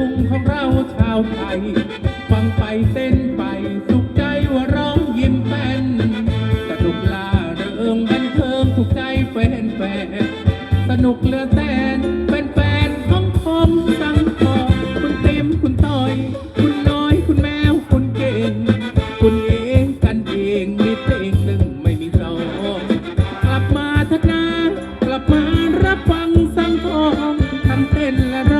ลูกทุ่งของเราชาวไทย ฟังไปเต้นไปสุขใจว่าร้องยิ้มแป้นสนุกลาเริงบันเทิงถูกใจแฟนแฟนสนุกเหลือแสนเป็นแฟนของผมสังทองคุณเต็มคุณต้อย คุณน้อยคุณแมวคุณเก่ง คุณเองกันเองมีเพลงหนึ่งไม่มีสองกลับมาทักนากลับมารับฟังสังทองทั้งเต้นและร้อง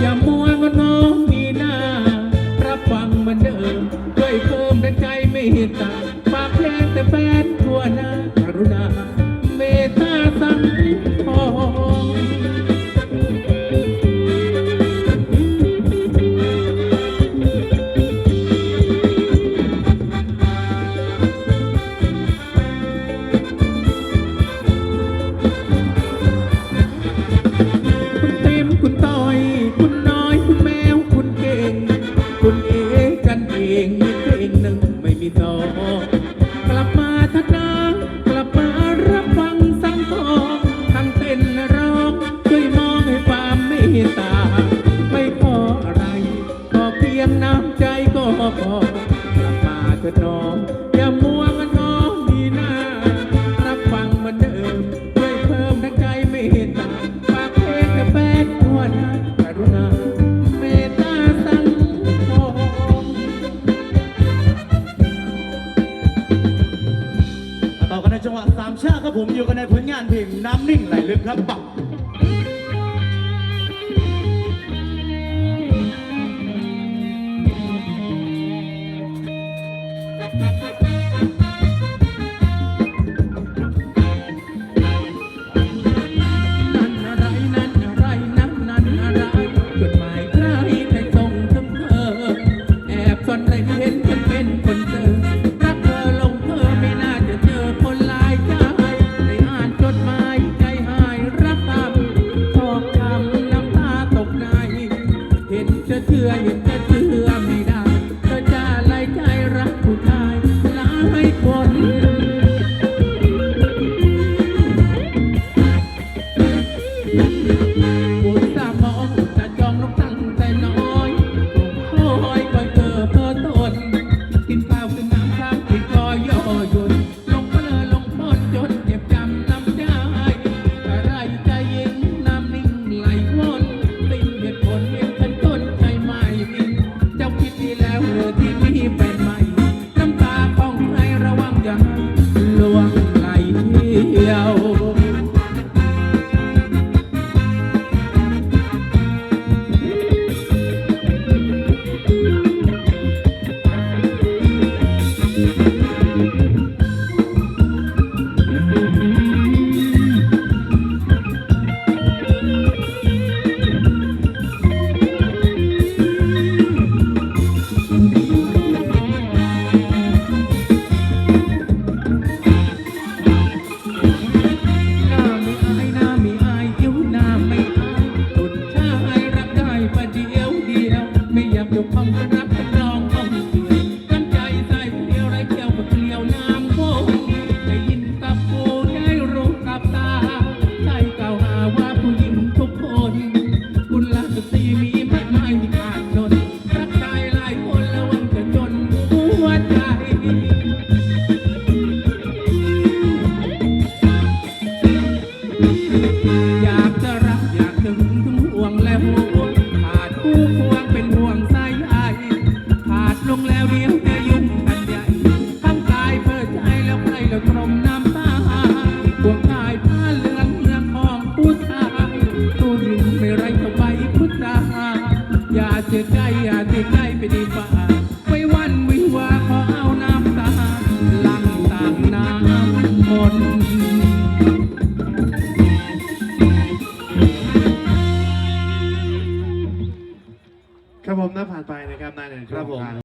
อย่ามัวมัน ลับมาทักนากลับมารับฟังสังทองทั้งเต้นร้องช่วยมองให้ความเมตตา ไม่ขออะไร ขอเพียงน้ำใจก็พอกลับมาเถิดน้อง หวะสามชาติครับผมอยู่กันในผลงานเพลงน้ำนิ่งไหลลึกครับปัก เพื่อเห็นจะเธ อยากจะรักอยากถึงถึงห่วงแล้วห่วงขาดคู่ควงเป็นห่วงใสายใยขาดลงแล้วเดียวจะยุ่งกันใหญ่ทั้งกายเปิดใจแล้วใครแล้วตรมน้ำตาห่วงกายผ้าเหลืองเมืองของผู้ชายตู้ดินไม่ไรเท่าใบพุทธาอย่าเสียใจอย่าเสียใจ ครับผม